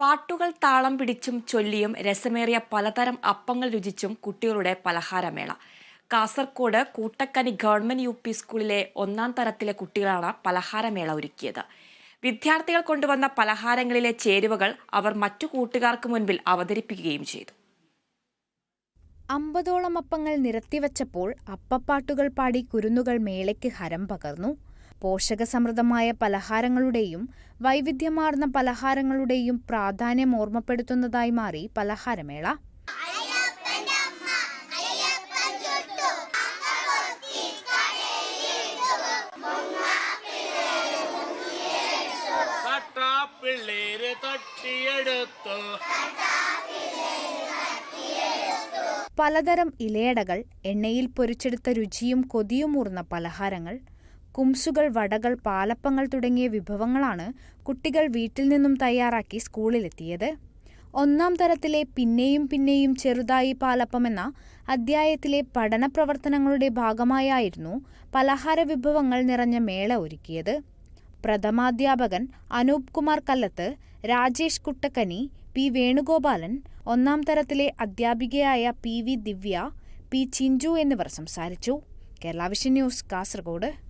പാട്ടുകൾ താളം പിടിച്ചും ചൊല്ലിയും രസമേറിയ പലതരം അപ്പങ്ങൾ രുചിച്ചും കുട്ടികളുടെ പലഹാരമേള. Kasaragod Kuttakkani government U P സ്കൂളിലെ ഒന്നാം തരത്തിലെ കുട്ടികളാണ് പലഹാരമേള ഒരുക്കിയത്. വിദ്യാർത്ഥികൾ കൊണ്ടുവന്ന പലഹാരങ്ങളിലെ ചേരുവകൾ അവർ മറ്റു കൂട്ടുകാർക്ക് മുൻപിൽ അവതരിപ്പിക്കുകയും ചെയ്തു. അമ്പതോളം അപ്പങ്ങൾ നിരത്തിവച്ചപ്പോൾ അപ്പപ്പാട്ടുകൾ പാടി കുരുന്നുകൾ മേളയ്ക്ക് ഹരം പകർന്നു. പോഷകസമൃദ്ധമായ പലഹാരങ്ങളുടെയും വൈവിധ്യമാർന്ന പലഹാരങ്ങളുടെയും പ്രാധാന്യം ഓർമ്മപ്പെടുത്തുന്നതായി മാറി പലഹാരമേള. തട്ടിയെടുത്തു. പലതരം ഇലയടകൾ എണ്ണയിൽ പൊരിച്ചെടുത്ത രുചിയും കൊതിയുമൂർന്ന പലഹാരങ്ങൾ കുംസുകൾ വടകൾ പാലപ്പങ്ങൾ തുടങ്ങിയ വിഭവങ്ങളാണ് കുട്ടികൾ വീട്ടിൽ നിന്നും തയ്യാറാക്കി സ്കൂളിലെത്തിയത്. ഒന്നാം തരത്തിലെ പിന്നെയും പിന്നെയും ചെറുതായി പാലപ്പം എന്ന അധ്യായത്തിലെ പഠന പ്രവർത്തനങ്ങളുടെ ഭാഗമായായിരുന്നു പലഹാര വിഭവങ്ങൾ നിറഞ്ഞ മേള ഒരുക്കിയത്. പ്രഥമാധ്യാപകൻ അനൂപ് കുമാർ കല്ലത്ത് രാജേഷ് കുട്ടക്കനി പി വേണുഗോപാലൻ ഒന്നാം തരത്തിലെ അധ്യാപികയായ P V Divya P Chinchu എന്നിവർ സംസാരിച്ചു. Kerala vision news Kasaragod.